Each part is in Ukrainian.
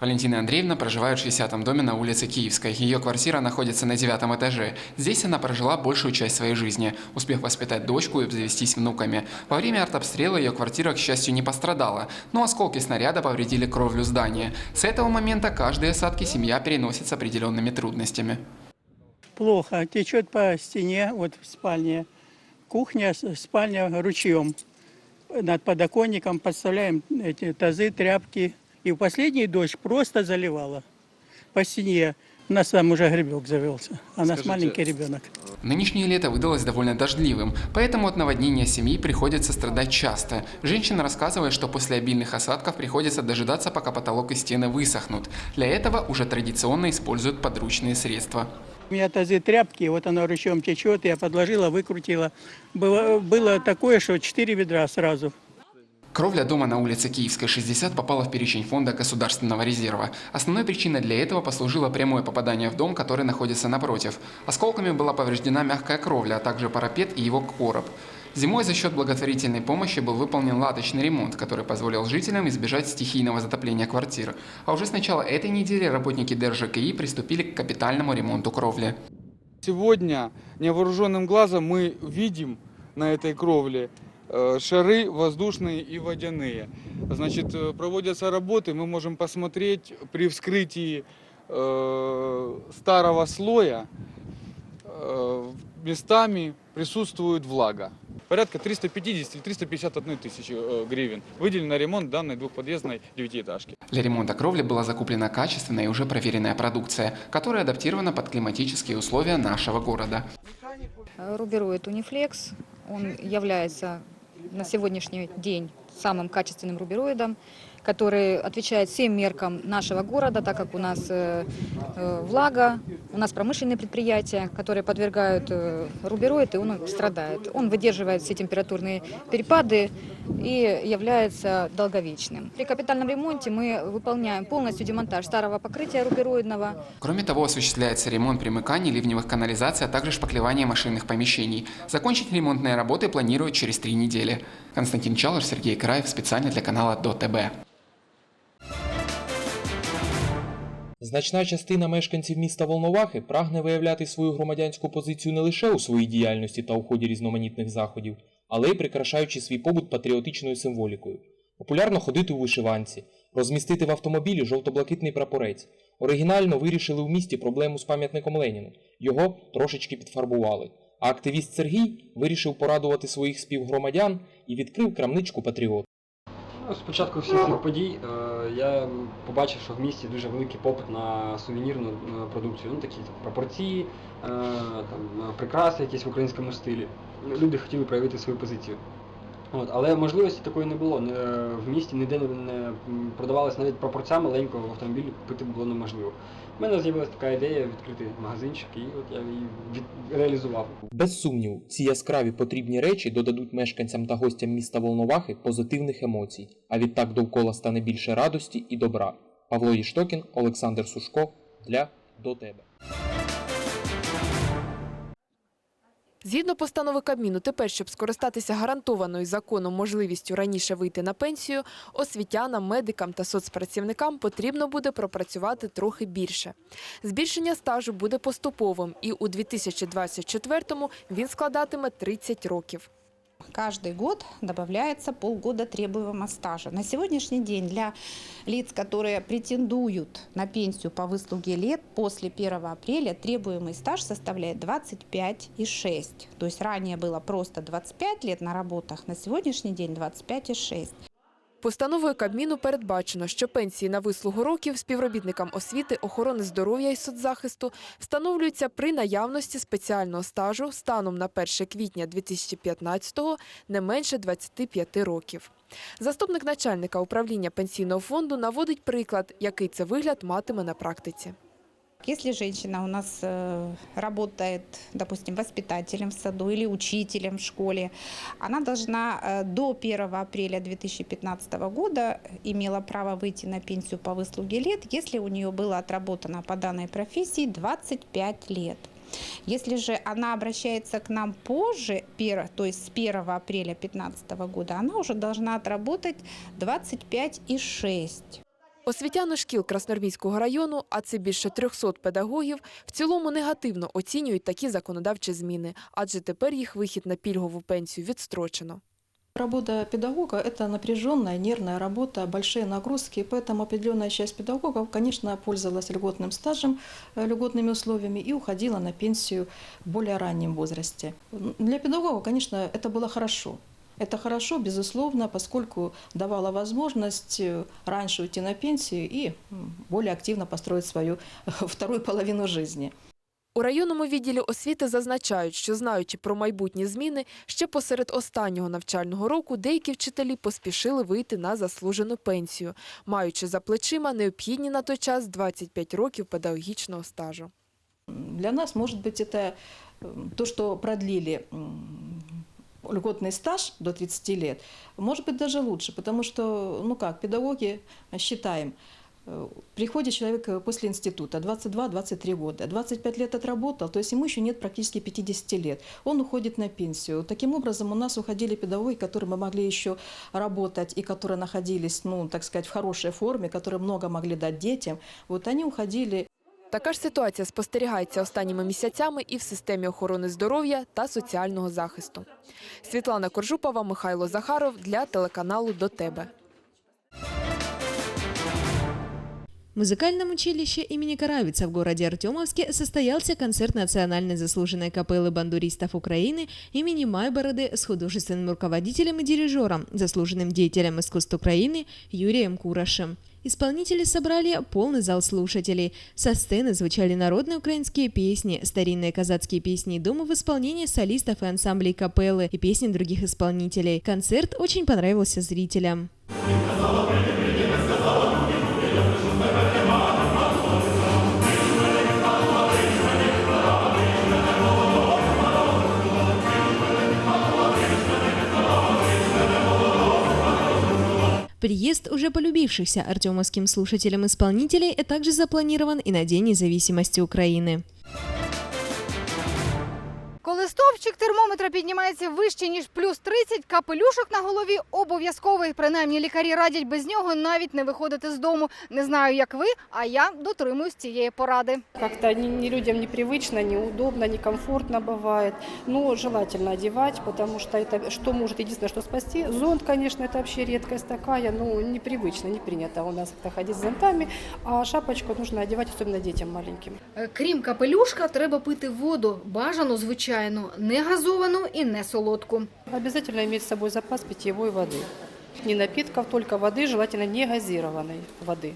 Валентина Андреевна проживает в 60-м доме на улице Киевской. Ее квартира находится на девятом этаже. Здесь она прожила большую часть своей жизни, успев воспитать дочку и обзавестись внуками. Во время артобстрела ее квартира, к счастью, не пострадала, но осколки снаряда повредили кровлю здания. С этого момента каждые осадки семья переносит с определенными трудностями. Плохо. Течет по стене, вот в спальне. Кухня, спальня ручьем. Над подоконником подставляем эти тазы, тряпки. И в последний дождь просто заливала по стене. У нас там уже грибок завелся. А у нас Скажите, маленький ребенок. Нынешнее лето выдалось довольно дождливым, поэтому от наводнения семьи приходится страдать часто. Женщина рассказывает, что после обильных осадков приходится дожидаться, пока потолок и стены высохнут. Для этого уже традиционно используют подручные средства. У меня тазы тряпки, вот оно ручьем течет, я подложила, выкрутила. Было, было такое, что четыре ведра сразу. Кровля дома на улице Киевской, 60 попала в перечень фонда Государственного резерва. Основной причиной для этого послужило прямое попадание в дом, который находится напротив. Осколками была повреждена мягкая кровля, а также парапет и его короб. Зимой за счет благотворительной помощи был выполнен латочный ремонт, который позволил жителям избежать стихийного затопления квартир. А уже с начала этой недели работники ДРЖКИ приступили к капитальному ремонту кровли. Сегодня невооруженным глазом мы видим на этой кровле шары воздушные и водяные. Значит, э, проводятся работы, мы можем посмотреть при вскрытии э, старого слоя э, местами присутствует влага. Порядка 350-351 тысячи э, гривен выделено на ремонт данной двухподъездной девятиэтажки. Для ремонта кровли была закуплена качественная и уже проверенная продукция, которая адаптирована под климатические условия нашего города. Рубероид Унифлекс. Он является на сегодняшний день самым качественным рубероидом, который отвечает всем меркам нашего города, так как у нас э, э, влага, у нас промышленные предприятия, которые подвергают э, рубероид, и он страдает. Он выдерживает все температурные перепады и является долговечным. При капитальном ремонте мы выполняем полностью демонтаж старого покрытия рубероидного, Кроме того, осуществляется ремонт примыканий, ливневых канализаций, а также шпаклевание машинных помещений. Закончить ремонтные работы планируют через три недели. Константин Чалыш, Сергей Краев, специально для канала ДОТБ. Значна частина мешканців міста Волновахи прагне виявляти свою громадянську позицію не лише у своїй діяльності та у ході різноманітних заходів, але й прикрашаючи свій побут патріотичною символікою. Популярно ходити у вишиванці, розмістити в автомобілі жовто-блакитний прапорець. Оригінально вирішили у місті проблему з пам'ятником Леніну. Його трошечки підфарбували. А активіст Сергій вирішив порадувати своїх співгромадян і відкрив крамничку Патріот. Ну, З початку всіх цих подій е, я побачив, що в місті дуже великий попит на сувенірну е, продукцію, ну такі пропорції, е, там, е, прикраси якісь в українському стилі. Люди хотіли проявити свою позицію. От, але можливості такої не було. Не, в місті ніде не, не м, навіть пропорція маленького автомобіля купити було неможливо. У мене з'явилася така ідея відкрити магазинчик, і от я її від, реалізував. Без сумніву, ці яскраві потрібні речі додадуть мешканцям та гостям міста Волновахи позитивних емоцій, а відтак довкола стане більше радості і добра. Павло Єштокін, Олександр Сушко для до тебе. Згідно постанови Кабміну, тепер, щоб скористатися гарантованою законом можливістю раніше вийти на пенсію, освітянам, медикам та соцпрацівникам потрібно буде пропрацювати трохи більше. Збільшення стажу буде поступовим, і у 2024-му він складатиме 30 років. Каждый год добавляется полгода требуемого стажа. На сегодняшний день для лиц, которые претендуют на пенсию по выслуге лет, после 1 апреля требуемый стаж составляет 25,6. То есть ранее было просто 25 лет на работах, на сегодняшний день 25,6. Постановою Кабміну передбачено, що пенсії на вислугу років співробітникам освіти, охорони здоров'я і соцзахисту встановлюються при наявності спеціального стажу станом на 1 квітня 2015-го не менше 25 років. Заступник начальника управління пенсійного фонду наводить приклад, який це вигляд матиме на практиці. Если женщина у нас э, работает, допустим, воспитателем в саду или учителем в школе, она должна э, до 1 апреля 2015 года имела право выйти на пенсию по выслуге лет, если у нее было отработано по данной профессии 25 лет. Если же она обращается к нам позже, то есть с 1 апреля 2015 года, она уже должна отработать 25,6. Освітяни шкіл Красноармійського району, а це більше 300 педагогів, в цілому негативно оцінюють такі законодавчі зміни, адже тепер їх вихід на пільгову пенсію відстрочено. Работа педагога – это напряженная, нервная работа, большие нагрузки, поэтому определенная часть педагогов, конечно, пользовалась льготным стажем, э, льготными условиями и уходила на пенсию в более раннем возрасте. М, Для педагога, конечно, это было хорошо. Это хорошо, безусловно, поскольку давало возможность э, раньше уйти на пенсию и м, более активно построить свою вторую половину жизни. У районному відділі освіти зазначають, що знаючи про майбутні зміни, ще посеред останнього навчального року деякі вчителі поспішили вийти на заслужену пенсію, маючи за плечима необхідні на той час 25 років педагогічного стажу. Для нас, может быть, это м, то, что продлили м, льготный стаж до 30 лет, может быть, даже лучше, потому что, ну как, педагоги э, считаем, э, приходит человек э, после института, 22-23 года, 25 лет отработал, то есть ему еще нет практически 50 лет, он уходит на пенсию. Таким образом, у нас уходили педагоги, которые мы могли еще работать и которые находились, ну, так сказать, в хорошей форме, которые много могли дать детям, вот они уходили Така ж ситуація спостерігається останніми місяцями і в системі охорони здоров'я та соціального захисту. Світлана Коржупова, Михайло Захаров для телеканалу До тебе. Музыкальном училище имени Каравица в городе Артемовске состоялся концерт национальной заслуженной капеллы бандуристов Украины имени Майбороды с художественным руководителем и дирижером, заслуженным деятелем искусств Украины Юрием Курашем. Исполнители собрали полный зал слушателей. Со сцены звучали народные украинские песни, старинные казацкие песни и дома в исполнении солистов и ансамблей капеллы и песни других исполнителей. Концерт очень понравился зрителям. Приезд уже полюбившихся артемовским слушателям исполнителей также запланирован и на День независимости Украины. Коли стовпчик термометра піднімається вище ніж плюс 30, капелюшок на голові обов'язковий. Принаймні лікарі радять без нього навіть не виходити з дому. Не знаю, як ви, а я дотримуюсь цієї поради. Как-то не, не людям непривычно, неудобно, некомфортно бывает. Но желательно одевать, потому что это что может единственное, что спасти. Зонт, конечно, это вообще редкость такая, но непривычно, не принято у нас как-то ходить с зонтами. А шапочку нужно одевать, особенно детям маленьким. Е, Крім капелюшка, треба пити воду. Бажано, звичайно, не газовану і не солодку. Обязательно иметь с собой запас питьевой воды. Не напитков, только воды, желательно не газированной воды.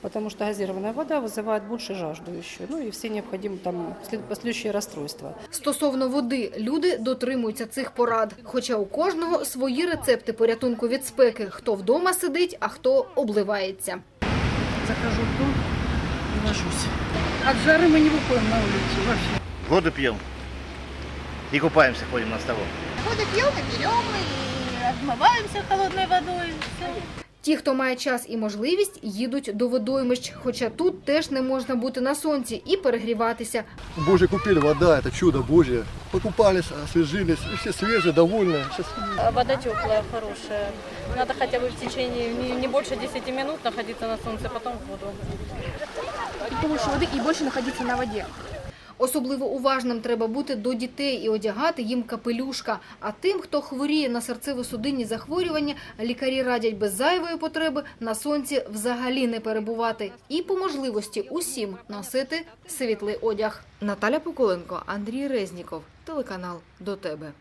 Потому что газированная вода вызывает больше жажду еще. Ну и все необходимые там след- последующие расстройства. Стосовно води, люди дотримуються цих порад. Хоча у кожного свої рецепти порятунку від спеки. Хто вдома сидить, а хто обливається. Захожу в дом и ложусь. От жары мы не выходим на улицу вообще. Воду пьем и купаемся, ходим на столом. Воду п'ємо, беремо і обмиваємося холодною водою. Ті, хто має час і можливість, їдуть до водоймищ. Хоча тут теж не можна бути на сонці і перегріватися. Божья купель, вода, это чудо Божье. Покупались, освежились, и все свежие, довольные. Сейчас Вода теплая, хорошая. Надо хотя бы в течение не, не больше 10 минут находиться на солнце, потом в воду. Побольше води і більше знаходитися на воді. Особливо уважним треба бути до дітей і одягати їм капелюшка. А тим, хто хворіє на серцево-судинні захворювання, лікарі радять без зайвої потреби на сонці взагалі не перебувати. І по можливості усім носити світлий одяг. Наталя Поколенко, Андрій Резніков, телеканал «До тебе».